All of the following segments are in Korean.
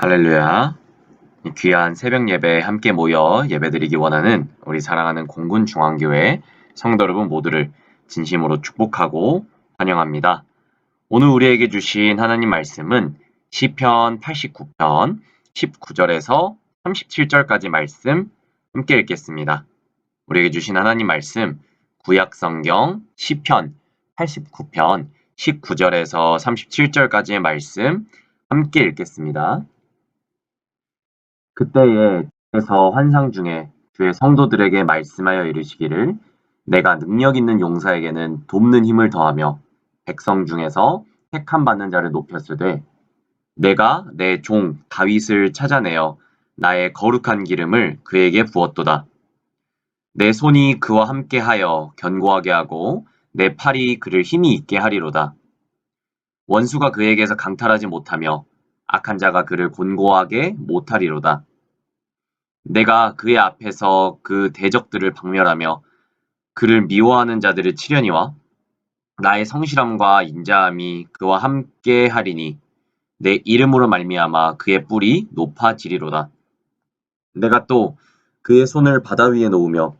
할렐루야. 이 귀한 새벽 예배에 함께 모여 예배드리기 원하는 우리 사랑하는 공군 중앙교회 성도 여러분 모두를 진심으로 축복하고 환영합니다. 오늘 우리에게 주신 하나님 말씀은 시편 89편 19절에서 37절까지 말씀 함께 읽겠습니다. 우리에게 주신 하나님 말씀 구약 성경 시편 89편 19절에서 37절까지의 말씀 함께 읽겠습니다. 그때에 주께서 환상 중에 주의 성도들에게 말씀하여 이르시기를 내가 능력 있는 용사에게는 돕는 힘을 더하며 백성 중에서 택함 받는 자를 높였으되 내가 내 종 다윗을 찾아내어 나의 거룩한 기름을 그에게 부었도다. 내 손이 그와 함께하여 견고하게 하고 내 팔이 그를 힘이 있게 하리로다. 원수가 그에게서 강탈하지 못하며 악한 자가 그를 곤고하게 못하리로다. 내가 그의 앞에서 그 대적들을 박멸하며 그를 미워하는 자들을 치려니와 나의 성실함과 인자함이 그와 함께 하리니 내 이름으로 말미암아 그의 뿔이 높아지리로다. 내가 또 그의 손을 바다 위에 놓으며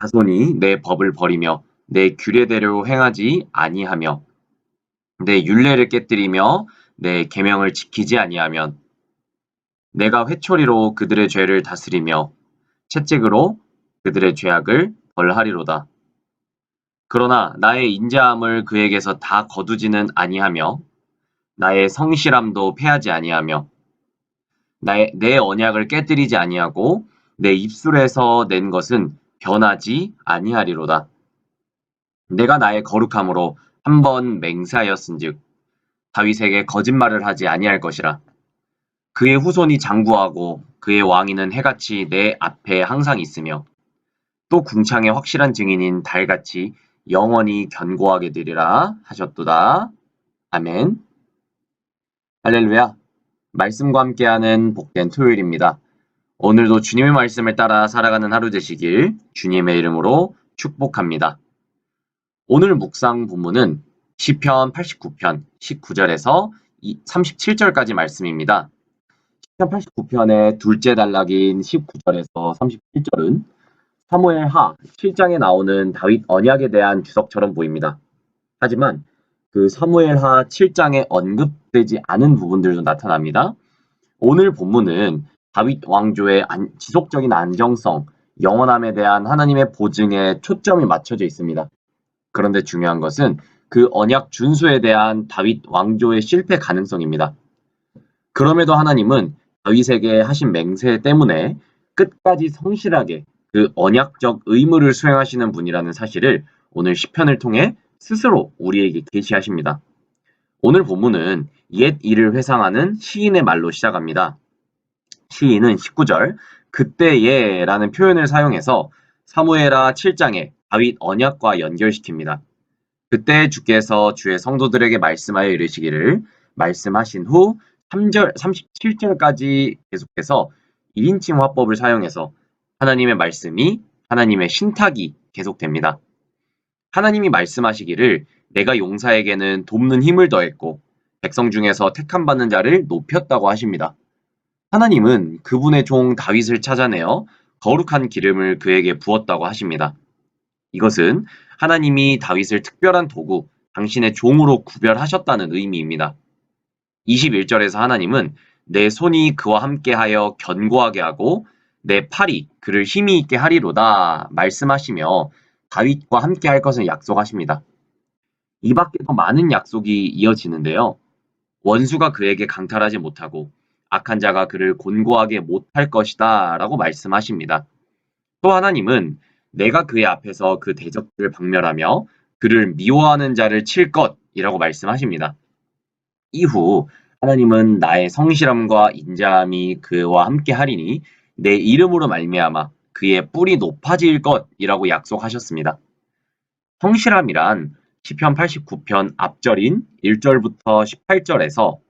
자손이 내 법을 버리며 내 규례대로 행하지 아니하며 내 율례를 깨뜨리며 내 계명을 지키지 아니하면 내가 회초리로 그들의 죄를 다스리며 채찍으로 그들의 죄악을 벌하리로다. 그러나 나의 인자함을 그에게서 다 거두지는 아니하며 나의 성실함도 패하지 아니하며 나의 내 언약을 깨뜨리지 아니하고 내 입술에서 낸 것은 변하지 아니하리로다. 내가 나의 거룩함으로 한 번 맹세하였은즉 다윗에게 거짓말을 하지 아니할 것이라. 그의 후손이 장구하고 그의 왕위는 해같이 내 앞에 항상 있으며 또 궁창의 확실한 증인인 달같이 영원히 견고하게 되리라 하셨도다. 아멘. 할렐루야. 말씀과 함께하는 복된 토요일입니다. 오늘도 주님의 말씀을 따라 살아가는 하루 되시길 주님의 이름으로 축복합니다. 오늘 묵상 본문은 시편 89편 19절에서 37절까지 말씀입니다. 시편 89편의 둘째 단락인 19절에서 37절은 사무엘 하 7장에 나오는 다윗 언약에 대한 주석처럼 보입니다. 하지만 그 사무엘 하 7장에 언급되지 않은 부분들도 나타납니다. 오늘 본문은 다윗 왕조의 안, 지속적인 안정성, 영원함에 대한 하나님의 보증에 초점이 맞춰져 있습니다. 그런데 중요한 것은 그 언약 준수에 대한 다윗 왕조의 실패 가능성입니다. 그럼에도 하나님은 다윗에게 하신 맹세 때문에 끝까지 성실하게 그 언약적 의무를 수행하시는 분이라는 사실을 오늘 시편을 통해 스스로 우리에게 계시하십니다. 오늘 본문은 옛 일을 회상하는 시인의 말로 시작합니다. 시인은 19절 그때예라는 표현을 사용해서 사무에라 7장에 다윗 언약과 연결시킵니다. 그때 주께서 주의 성도들에게 말씀하여 이르시기를 말씀하신 후 3절, 37절까지 계속해서 1인칭 화법을 사용해서 하나님의 말씀이 하나님의 신탁이 계속됩니다. 하나님이 말씀하시기를 내가 용사에게는 돕는 힘을 더했고 백성 중에서 택함 받는 자를 높였다고 하십니다. 하나님은 그분의 종 다윗을 찾아내어 거룩한 기름을 그에게 부었다고 하십니다. 이것은 하나님이 다윗을 특별한 도구, 당신의 종으로 구별하셨다는 의미입니다. 21절에서 하나님은 내 손이 그와 함께하여 견고하게 하고 내 팔이 그를 힘이 있게 하리로다 말씀하시며 다윗과 함께 할 것을 약속하십니다. 이 밖에 더 많은 약속이 이어지는데요. 원수가 그에게 강탈하지 못하고 악한 자가 그를 곤고하게 못할 것이다 라고 말씀하십니다. 또 하나님은 내가 그의 앞에서 그 대적들을 박멸하며 그를 미워하는 자를 칠 것이라고 말씀하십니다. 이후 하나님은 나의 성실함과 인자함이 그와 함께 하리니 내 이름으로 말미암아 그의 뿔이 높아질 것이라고 약속하셨습니다. 성실함이란 시편 89편 앞절인 1절부터 18절에서 어,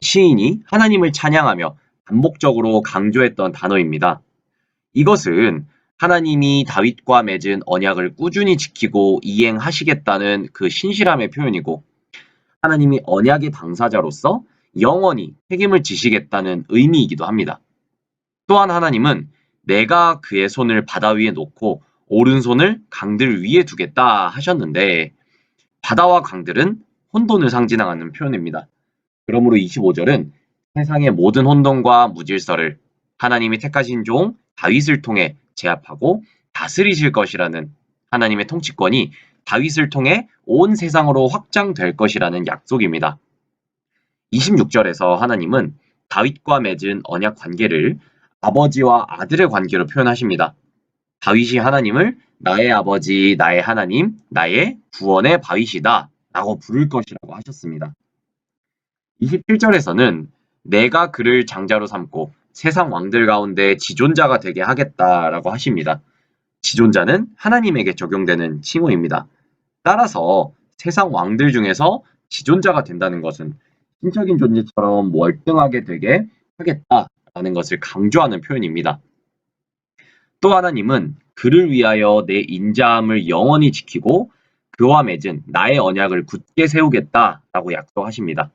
시인이 하나님을 찬양하며 반복적으로 강조했던 단어입니다. 이것은 하나님이 다윗과 맺은 언약을 꾸준히 지키고 이행하시겠다는 그 신실함의 표현이고 하나님이 언약의 당사자로서 영원히 책임을 지시겠다는 의미이기도 합니다. 또한 하나님은 내가 그의 손을 바다 위에 놓고 오른손을 강들 위에 두겠다 하셨는데 바다와 강들은 혼돈을 상징하는 표현입니다. 그러므로 25절은 세상의 모든 혼돈과 무질서를 하나님이 택하신 종 다윗을 통해 제압하고 다스리실 것이라는 하나님의 통치권이 다윗을 통해 온 세상으로 확장될 것이라는 약속입니다. 26절에서 하나님은 다윗과 맺은 언약 관계를 아버지와 아들의 관계로 표현하십니다. 다윗이 하나님을 나의 아버지, 나의 하나님, 나의 구원의 바윗이다 라고 부를 것이라고 하셨습니다. 27절에서는 내가 그를 장자로 삼고 세상 왕들 가운데 지존자가 되게 하겠다라고 하십니다. 지존자는 하나님에게 적용되는 칭호입니다. 따라서 세상 왕들 중에서 지존자가 된다는 것은 신적인 존재처럼 월등하게 되게 하겠다라는 것을 강조하는 표현입니다. 또 하나님은 그를 위하여 내 인자함을 영원히 지키고 그와 맺은 나의 언약을 굳게 세우겠다라고 약속하십니다.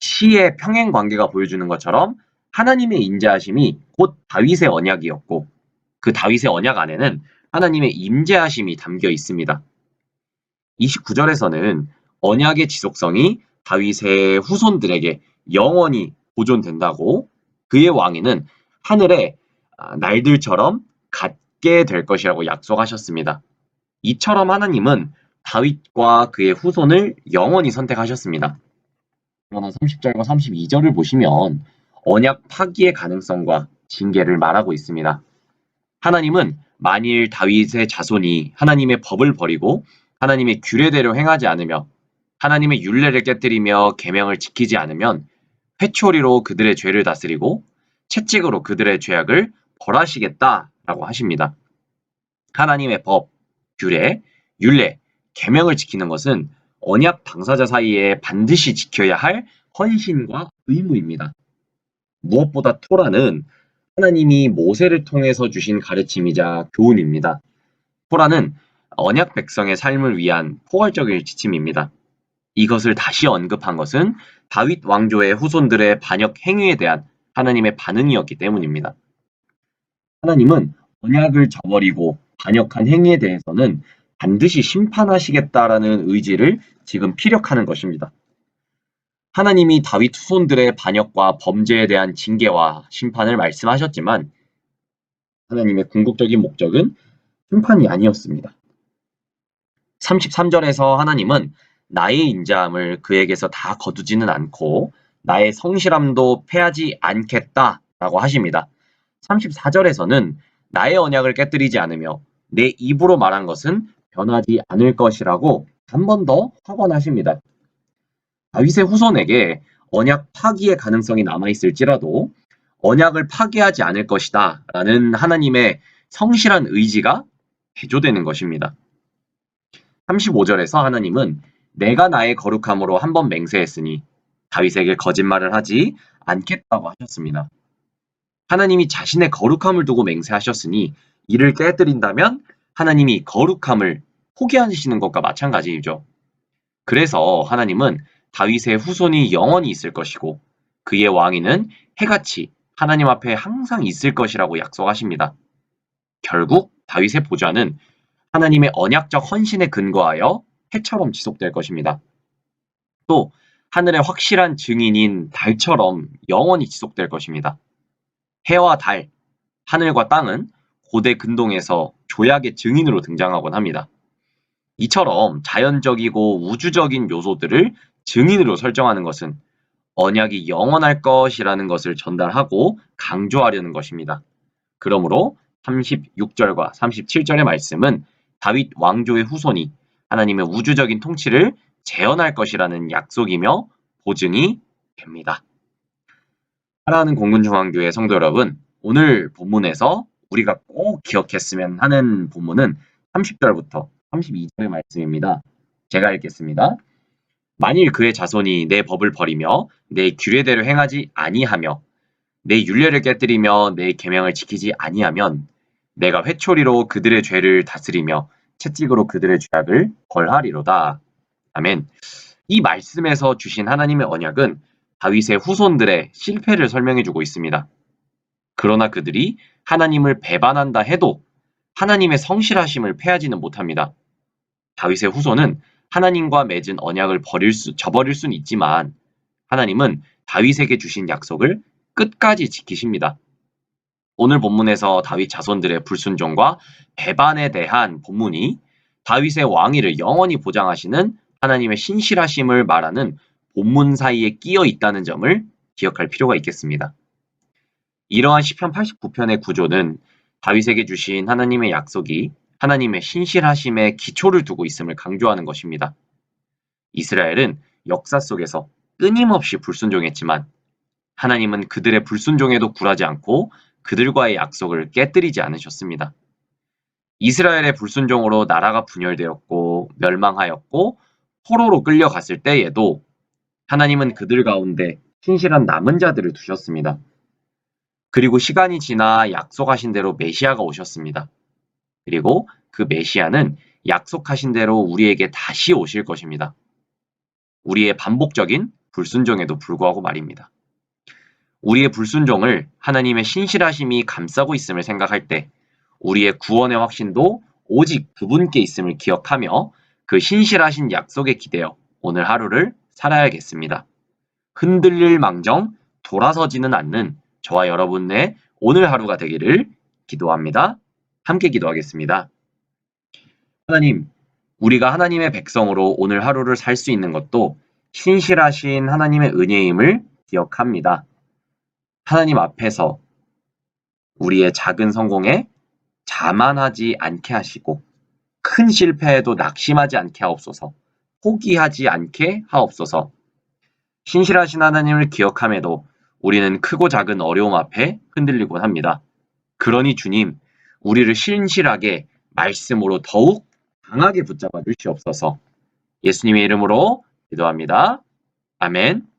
시의 평행 관계가 보여주는 것처럼 하나님의 인자하심이 곧 다윗의 언약이었고 그 다윗의 언약 안에는 하나님의 임재하심이 담겨 있습니다. 29절에서는 언약의 지속성이 다윗의 후손들에게 영원히 보존된다고 그의 왕위는 하늘의 아, 날들처럼 같게 될 것이라고 약속하셨습니다. 이처럼 하나님은 다윗과 그의 후손을 영원히 선택하셨습니다. 그러나 30절과 32절을 보시면 언약 파기의 가능성과 징계를 말하고 있습니다. 하나님은 만일 다윗의 자손이 하나님의 법을 버리고 하나님의 규례대로 행하지 않으며 하나님의 율례를 깨뜨리며 계명을 지키지 않으면 회초리로 그들의 죄를 다스리고 채찍으로 그들의 죄악을 벌하시겠다라고 하십니다. 하나님의 법, 규례, 율례, 계명을 지키는 것은 언약 당사자 사이에 반드시 지켜야 할 헌신과 의무입니다. 무엇보다 토라는 하나님이 모세를 통해서 주신 가르침이자 교훈입니다. 토라는 언약 백성의 삶을 위한 포괄적인 지침입니다. 이것을 다시 언급한 것은 다윗 왕조의 후손들의 반역 행위에 대한 하나님의 반응이었기 때문입니다. 하나님은 언약을 저버리고 반역한 행위에 대해서는 반드시 심판하시겠다라는 의지를 지금 피력하는 것입니다. 하나님이 다윗 후손들의 반역과 범죄에 대한 징계와 심판을 말씀하셨지만 하나님의 궁극적인 목적은 심판이 아니었습니다. 33절에서 하나님은 나의 인자함을 그에게서 다 거두지는 않고 나의 성실함도 패하지 않겠다라고 하십니다. 34절에서는 나의 언약을 깨뜨리지 않으며 내 입으로 말한 것은 변하지 않을 것이라고 한 번 더 확언하십니다. 다윗의 후손에게 언약 파기의 가능성이 남아있을지라도 언약을 파기하지 않을 것이다 라는 하나님의 성실한 의지가 대조되는 것입니다. 35절에서 하나님은 내가 나의 거룩함으로 한 번 맹세했으니 다윗에게 거짓말을 하지 않겠다고 하셨습니다. 하나님이 자신의 거룩함을 두고 맹세하셨으니 이를 깨뜨린다면 하나님이 거룩함을 포기하시는 것과 마찬가지이죠. 그래서 하나님은 다윗의 후손이 영원히 있을 것이고 그의 왕위는 해같이 하나님 앞에 항상 있을 것이라고 약속하십니다. 결국 다윗의 보좌는 하나님의 언약적 헌신에 근거하여 해처럼 지속될 것입니다. 또 하늘의 확실한 증인인 달처럼 영원히 지속될 것입니다. 해와 달, 하늘과 땅은 고대 근동에서 조약의 증인으로 등장하곤 합니다. 이처럼 자연적이고 우주적인 요소들을 증인으로 설정하는 것은 언약이 영원할 것이라는 것을 전달하고 강조하려는 것입니다. 그러므로 36절과 37절의 말씀은 다윗 왕조의 후손이 하나님의 우주적인 통치를 재현할 것이라는 약속이며 보증이 됩니다. 사랑하는 공군중앙교회 성도 여러분, 오늘 본문에서 우리가 꼭 기억했으면 하는 본문은 30절부터 32절의 말씀입니다. 제가 읽겠습니다. 만일 그의 자손이 내 법을 버리며 내 규례대로 행하지 아니하며 내 윤례를 깨뜨리며 내 계명을 지키지 아니하면 내가 회초리로 그들의 죄를 다스리며 채찍으로 그들의 죄악을 벌하리로다. 아멘. 이 말씀에서 주신 하나님의 언약은 다윗의 후손들의 실패를 설명해 주고 있습니다. 그러나 그들이 하나님을 배반한다 해도 하나님의 성실하심을 패하지는 못합니다. 다윗의 후손은 하나님과 맺은 언약을 버릴 수, 저버릴 수는 있지만 하나님은 다윗에게 주신 약속을 끝까지 지키십니다. 오늘 본문에서 다윗 자손들의 불순종과 배반에 대한 본문이 다윗의 왕위를 영원히 보장하시는 하나님의 신실하심을 말하는 본문 사이에 끼어 있다는 점을 기억할 필요가 있겠습니다. 이러한 시편 89편의 구조는 다윗에게 주신 하나님의 약속이 하나님의 신실하심에 기초를 두고 있음을 강조하는 것입니다. 이스라엘은 역사 속에서 끊임없이 불순종했지만 하나님은 그들의 불순종에도 굴하지 않고 그들과의 약속을 깨뜨리지 않으셨습니다. 이스라엘의 불순종으로 나라가 분열되었고 멸망하였고 포로로 끌려갔을 때에도 하나님은 그들 가운데 신실한 남은 자들을 두셨습니다. 그리고 시간이 지나 약속하신 대로 메시아가 오셨습니다. 그리고 그 메시아는 약속하신 대로 우리에게 다시 오실 것입니다. 우리의 반복적인 불순종에도 불구하고 말입니다. 우리의 불순종을 하나님의 신실하심이 감싸고 있음을 생각할 때 우리의 구원의 확신도 오직 그분께 있음을 기억하며 그 신실하신 약속에 기대어 오늘 하루를 살아야겠습니다. 흔들릴 망정 돌아서지는 않는 저와 여러분의 오늘 하루가 되기를 기도합니다. 함께 기도하겠습니다. 하나님, 우리가 하나님의 백성으로 오늘 하루를 살 수 있는 것도 신실하신 하나님의 은혜임을 기억합니다. 하나님 앞에서 우리의 작은 성공에 자만하지 않게 하시고 큰 실패에도 낙심하지 않게 하옵소서. 포기하지 않게 하옵소서. 신실하신 하나님을 기억함에도 우리는 크고 작은 어려움 앞에 흔들리곤 합니다. 그러니 주님, 우리를 신실하게 말씀으로 더욱 강하게 붙잡아 주시옵소서. 예수님의 이름으로 기도합니다. 아멘.